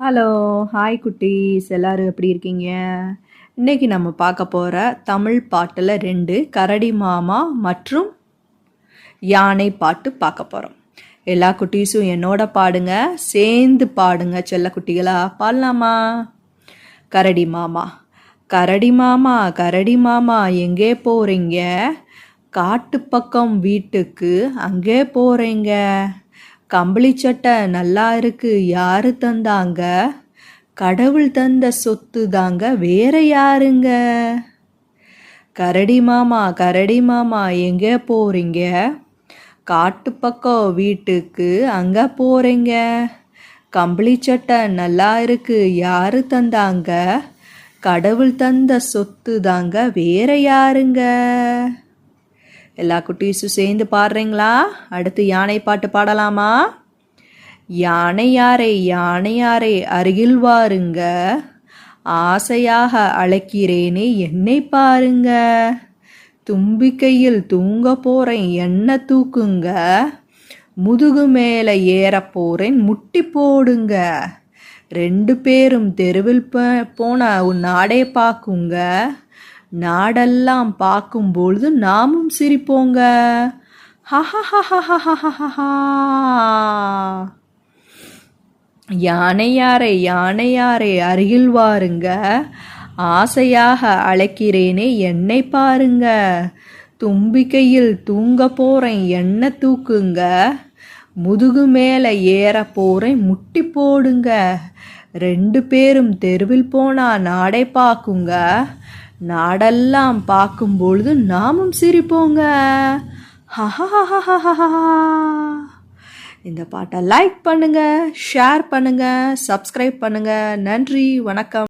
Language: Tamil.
ஹலோ ஹாய் குட்டீஸ். எல்லோரும் எப்படி இருக்கீங்க? இன்றைக்கி நம்ம பார்க்க போகிற தமிழ் பாட்டில் ரெண்டு கரடி மாமா மற்றும் யானை பாட்டு பார்க்க போகிறோம் எல்லா குட்டீஸும் என்னோட பாடுங்க சேர்ந்து பாடுங்க செல்ல குட்டிகளா. பாடலாமா? கரடி மாமா கரடி மாமா கரடி மாமா எங்கே போகிறீங்க காட்டு பக்கம் வீட்டுக்கு அங்கே போகிறீங்க கம்பளி சட்டை நல்லா இருக்கு. யாரு தந்தாங்க? கடவுள் தந்த சொத்து தாங்க வேற யாருங்க? கரடி மாமா கரடி மாமா எங்கே போறீங்க? காட்டு பக்கம் வீட்டுக்கு அங்க போறீங்க. கம்பளி சட்டை நல்லா இருக்கு. யாரு தந்தாங்க? கடவுள் தந்த சொத்து தாங்க வேற யாருங்க? எல்லா குட்டீஸும் சேர்ந்து பாடுறீங்களா? அடுத்து யானை பாட்டு பாடலாமா? யானை யானையாரே யானை அருகில் வாருங்க. ஆசையாக அழைக்கிறேனே என்னை பாருங்க. தும்பிக்கையில் தூங்க போறேன் என்ன தூக்குங்க? முதுகு மேலே ஏற போறேன் முட்டி போடுங்க. ரெண்டு பேரும் தெருவில் போன உன் நாடே பார்க்குங்க. நாடெல்லாம் பார்க்கும்பொழுது நாமும் சிரிப்போங்க. யானையாரே யானையாரே அருகில் வாருங்க. ஆசையாக அழைக்கிறேனே என்னை பாருங்க. தும்பிக்கையில் தூங்க போறேன் என்ன தூக்குங்க. முதுகு மேலே ஏற போறேன் முட்டி போடுங்க. ரெண்டு பேரும் தெருவில் போனா நாடை பார்க்குங்க. நாடெல்லாம் பார்க்கும் பொழுது நாமும் சிரிப்போங்க. இந்த பாட்டை லைக் பண்ணுங்க ஷேர் பண்ணுங்க சப்ஸ்கிரைப் பண்ணுங்க. நன்றி வணக்கம்.